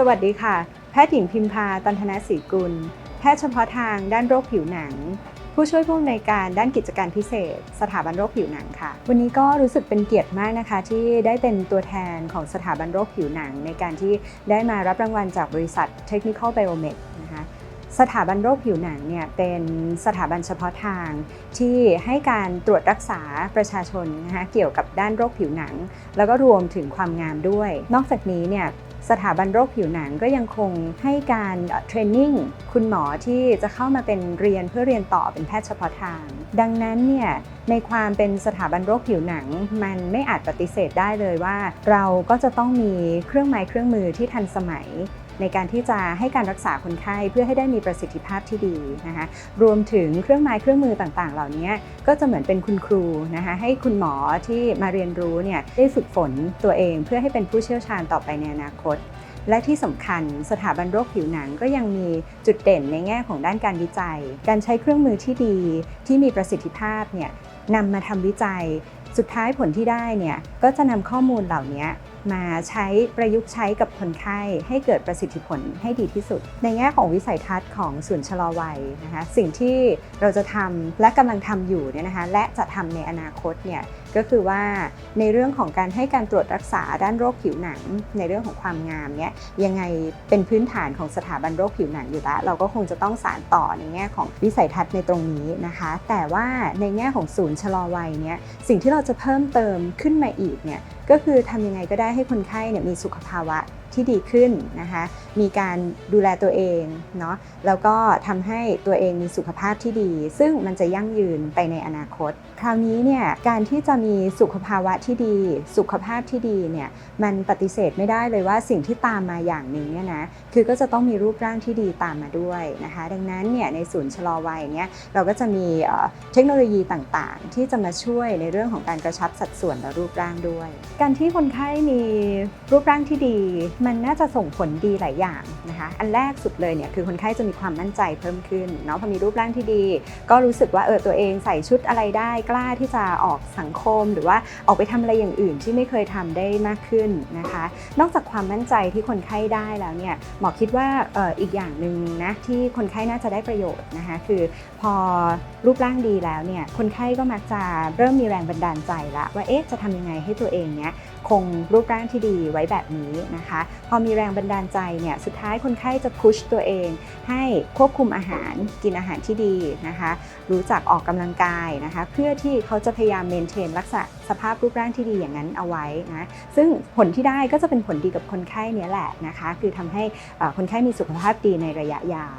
สวัสดีค่ะ แพทย์หญิงพิมพาตันธนศรีกุล แพทย์เฉพาะทางด้านโรคผิวหนัง ผู้ช่วยผู้อำนวยการด้านกิจการพิเศษ สถาบันโรคผิวหนังค่ะ วันนี้ก็รู้สึกเป็นเกียรติมากนะคะ ที่ได้เป็นตัวแทนของสถาบันโรคผิวหนัง ในการที่ได้มารับรางวัลจากบริษัท Technical Biomed นะคะสถาบันโรคผิวหนังเนี่ยเป็นสถาบันเฉพาะทางที่ให้การตรวจรักษาประชาชนนะคะเกี่ยวกับด้านโรคผิวหนัง แล้วก็รวมถึงความงามด้วย นอกจากนี้เนี่ย สถาบันโรคผิวหนังก็ยังคงให้การเทรนนิ่งคุณหมอที่จะเข้ามาเป็นเรียนเพื่อเรียนต่อเป็นแพทย์เฉพาะทาง ดังนั้นเนี่ยในความเป็นสถาบันโรคผิวหนัง มันไม่อาจปฏิเสธได้เลยว่า เราก็จะต้องมีเครื่องไม้เครื่องมือที่ทันสมัย ในการที่จะให้การรักษาคนไข้เพื่อให้ได้มีประสิทธิภาพที่ดีนะคะรวมถึงเครื่องไม้เครื่องมือต่างๆ เหล่านี้ก็จะเหมือนเป็นคุณครูนะคะให้คุณหมอที่มาเรียนรู้เนี่ยได้ฝึกฝนตัวเอง เพื่อให้เป็นผู้เชี่ยวชาญต่อไปในอนาคต และที่สำคัญสถาบันโรคผิวหนังก็ยังมีจุดเด่นในแง่ของด้านการวิจัย การใช้เครื่องมือที่ดีที่มีประสิทธิภาพเนี่ยนำมาทำวิจัย สุดท้ายผลที่ได้เนี่ยก็จะนำข้อมูลเหล่านี้ มาใช้ประยุกต์ใช้กับคนไข้ให้เกิดประสิทธิผลให้ดีที่สุด ในแง่ของวิสัยทัศน์ของศูนย์ชะลอวัยนะคะสิ่งที่เราจะทำและกำลังทำอยู่เนี่ยนะคะและจะทำในอนาคตเนี่ย ก็คือว่าในเรื่องของการให้การตรวจรักษาด้านโรคผิวหนัง ในเรื่องของความงามเนี่ยยังไงเป็นพื้นฐานของสถาบันโรคผิวหนังอยู่แล้วเราก็คงจะต้องสานต่อในแง่ของวิสัยทัศน์ในตรงนี้นะคะ แต่ว่าในแง่ของศูนย์ชะลอวัยเนี่ยสิ่งที่เราจะเพิ่มเติมขึ้นมาอีกเนี่ยก็คือทำยังไงก็ได้ให้คนไข้เนี่ยมีสุขภาวะ ที่ดีขึ้นนะคะ มีการดูแลตัวเองเนาะ แล้วก็ทำให้ตัวเองมีสุขภาพที่ดี ซึ่งมันจะยั่งยืนไปในอนาคต คราวนี้เนี่ยการที่จะมีสุขภาวะที่ดี สุขภาพที่ดีเนี่ยมันปฏิเสธไม่ได้เลยว่าสิ่งที่ตามมาอย่างหนึ่งเนี่ยนะคือก็จะต้องมีรูปร่างที่ดีตามมาด้วยนะคะ ดังนั้นเนี่ยในศูนย์ชะลอวัยเนี่ยเราก็จะมีเอ่อเทคโนโลยีต่างๆ ที่จะมาช่วยในเรื่องของการกระชับสัดส่วนและรูปร่างด้วย การที่คนไข้มีรูปร่างที่ดีมันน่าจะส่งผลดีหลายอย่างนะคะ อันแรกสุดเลยเนี่ยคือคนไข้จะมีความมั่นใจเพิ่มขึ้นเนาะพอมีรูปร่างที่ดี ก็รู้สึกว่าเออตัวเองใส่ชุดอะไรได้กล้าที่จะออกสังคม หรือว่าออกไปทำอะไรอย่างอื่นที่ไม่เคยทำได้มากขึ้นนะคะ นอกจากความมั่นใจที่คนไข้ได้แล้วเนี่ยหมอคิดว่าอออีกอย่างหนึ่งนะที่คนไข้น่าจะได้ประโยชน์นะคะคือพอรูปร่างดีแล้วเนี่ยคนไข้ก็มักจะเริ่มมีแรงบันดาลใจละว่าเอ๊ะจะทำยังไงให้ตัวเองเนี่ยคงรูปร่างที่ดีไว้แบบนี้นะคะพอมีแรงบันดาลใจเนี่ยสุดท้ายคนไข้จะพุชตัวเอง ให้ควบคุมอาหารกินอาหารที่ดีนะคะ รู้จักออกกำลังกายนะคะ เพื่อที่เขาจะพยายามเมนเทนรักษาสภาพรูปร่างที่ดีอย่างนั้นเอาไว้นะซึ่งผลที่ได้ก็จะเป็นผลดีกับคนไข้เนี้ยแหละนะคะ คือทำให้คนไข้มีสุขภาพดีในระยะยาว